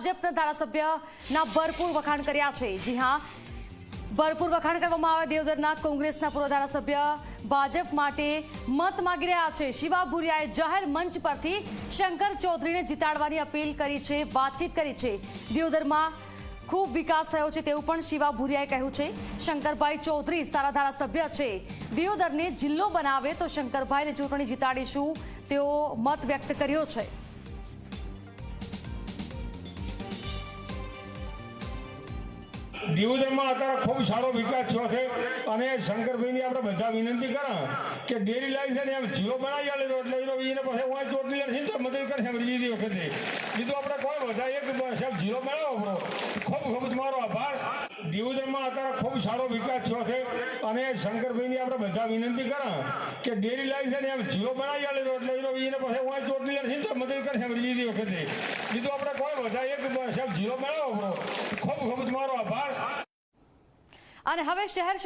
ભાજપના ધારાસભ્યના ભરપૂર વખાણ કર્યા છે. જી હા, ભરપૂર વખાણ કરવામાં આવે દેવદરના કોંગ્રેસના પૂર્વ ધારાસભ્ય ભાજપ માટે મત માગી રહ્યા છે. શિવા ભુરિયાએ જાહેર મંચ પરથી શંકર ચૌધરીને જીતાડવાની અપીલ કરી છે, વાતચીત કરી છે. દેવદરમાં ખૂબ વિકાસ થયો છે તેવું પણ શિવા ભુરિયાએ કહ્યું છે. શંકરભાઈ ચૌધરી સારા ધારાસભ્ય છે. દેવદરને જિલ્લો બનાવે તો શંકરભાઈને ચૂંટણી જીતાડીશું તેઓ મત વ્યક્ત કર્યો છે. દિયોદરમાં અત્યારે ખૂબ સારો વિકાસ થયો છે. અને શંકરભાઈની આપણે બધા વિનંતી કરા કે ડેરી લાઈન છે ને એમ જીઓ બનાવી આલે એટલે એનો એને પછી હું ચોટલી લડશે તો મદદ કરશે બીજી વખતે. બીજું આપણે કોઈ બધા એક સાહેબ જીઓ બનાવો આપણો. ખૂબ ખૂબ તમારો આભાર. દિયોદરમાં અત્યારે ખૂબ સારો વિકાસ થયો છે. અને શંકરભાઈની આપણે બધા વિનંતી કરા કે ડેરી લાઈન છે ને એમ જીઓ બનાવી આલે એટલે એનો એને પછી હું ચોટલી લડશે તો મદદ કરશે બીજી વખતે. બીજું આપણે કોઈ બધા એક સાહેબ જીઓ બનાવો આપણો. ખૂબ ખૂબ તમારો આભાર. અને હવે શહેર